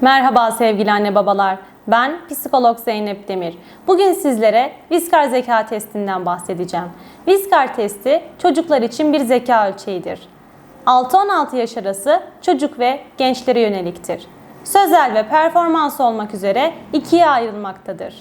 Merhaba sevgili anne babalar. Ben psikolog Zeynep Demir. Bugün sizlere Viskar zeka testinden bahsedeceğim. Viskar testi çocuklar için bir zeka ölçeğidir. 6-16 yaş arası çocuk ve gençlere yöneliktir. Sözel ve performans olmak üzere ikiye ayrılmaktadır.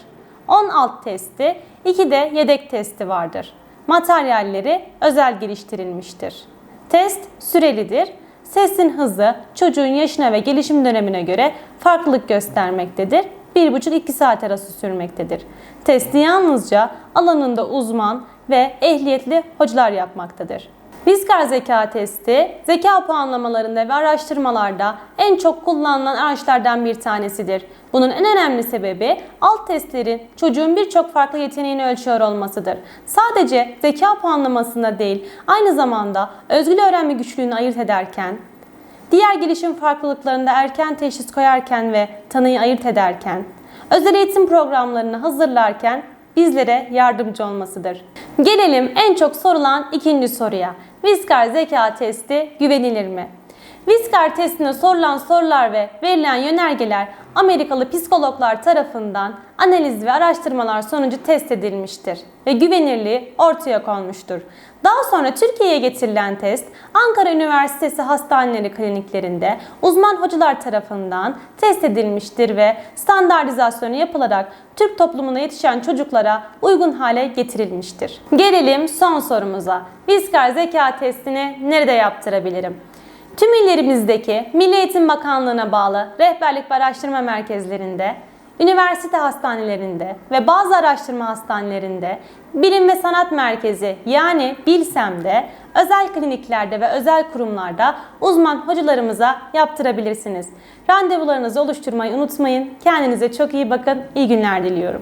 10 alt testi, 2 de yedek testi vardır. Materyalleri özel geliştirilmiştir. Test sürelidir. Sesin hızı çocuğun yaşına ve gelişim dönemine göre farklılık göstermektedir. 1,5-2 saat arası sürmektedir. Testi yalnızca alanında uzman ve ehliyetli hocalar yapmaktadır. Vizgar zeka testi, zeka puanlamalarında ve araştırmalarda en çok kullanılan araçlardan bir tanesidir. Bunun en önemli sebebi alt testlerin çocuğun birçok farklı yeteneğini ölçüyor olmasıdır. Sadece zeka puanlamasında değil, aynı zamanda özgül öğrenme güçlüğünü ayırt ederken, diğer gelişim farklılıklarında erken teşhis koyarken ve tanıyı ayırt ederken, özel eğitim programlarını hazırlarken bizlere yardımcı olmasıdır. Gelelim en çok sorulan ikinci soruya. Viskar zeka testi güvenilir mi? Viskar testine sorulan sorular ve verilen yönergeler Amerikalı psikologlar tarafından analiz ve araştırmalar sonucu test edilmiştir ve güvenirliği ortaya konmuştur. Daha sonra Türkiye'ye getirilen test Ankara Üniversitesi hastaneleri kliniklerinde uzman hocalar tarafından test edilmiştir ve standartizasyonu yapılarak Türk toplumuna yetişen çocuklara uygun hale getirilmiştir. Gelelim son sorumuza. Viskar zeka testini nerede yaptırabilirim? Tüm illerimizdeki Milli Eğitim Bakanlığı'na bağlı rehberlik ve araştırma merkezlerinde, üniversite hastanelerinde ve bazı araştırma hastanelerinde, bilim ve sanat merkezi yani Bilsem'de, özel kliniklerde ve özel kurumlarda uzman hocalarımıza yaptırabilirsiniz. Randevularınızı oluşturmayı unutmayın. Kendinize çok iyi bakın. İyi günler diliyorum.